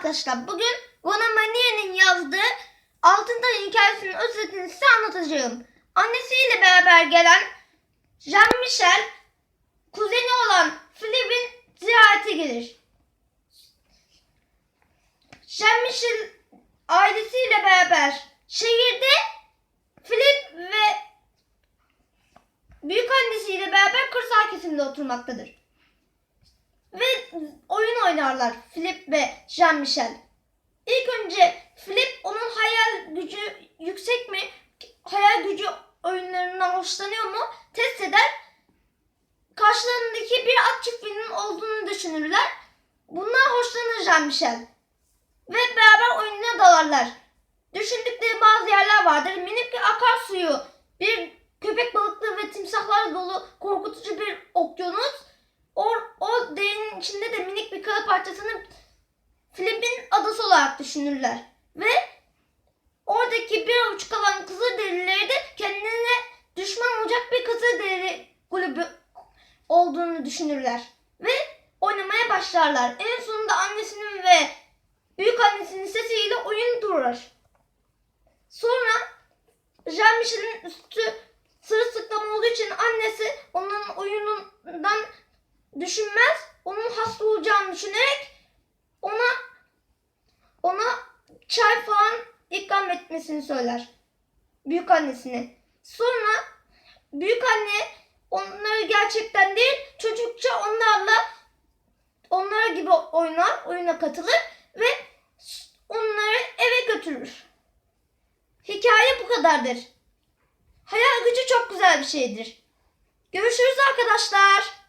arkadaşlar. Bugün Gona Manier'in yazdığı Altın Dayı hikayesinin özetini size anlatacağım. Annesiyle beraber gelen Jean Michel, kuzeni olan Philip'in ziyarete gelir. Jean Michel ailesiyle beraber şehirde Philip ve büyük annesiyle beraber kırsal kesimde oturmaktadır. Ve oyun oynarlar Philip ve Jean Michel. İlk önce Philip onun hayal gücü yüksek mi, hayal gücü oyunlarından hoşlanıyor mu test eder. Karşılarındaki bir at çiftliğinin olduğunu düşünürler. Bundan hoşlanır Jean Michel. Ve beraber oyununa dalarlar. Düşündükleri bazı yerler vardır. Minik bir akarsuyu, bir bir kara parçasını Filip'in adası olarak düşünürler. Ve oradaki bir avuç kalan Kızılderilileri de kendine düşman olacak bir Kızılderili kulübü olduğunu düşünürler. Ve oynamaya başlarlar. En sonunda annesinin ve büyük annesinin sesiyle oyun durur. Sonra Jean Michel'in üstü sırılsıklam olduğu için annesi onun oyunundan düşünmez. Onun hasta olacağını düşünerek ona ona çay falan ikram etmesini söyler. Büyük annesine. Sonra büyük anne onları gerçekten değil çocukça onlarla onlara gibi oynar, oyuna katılır ve onları eve götürür. Hikaye bu kadardır. Hayal gücü çok güzel bir şeydir. Görüşürüz arkadaşlar.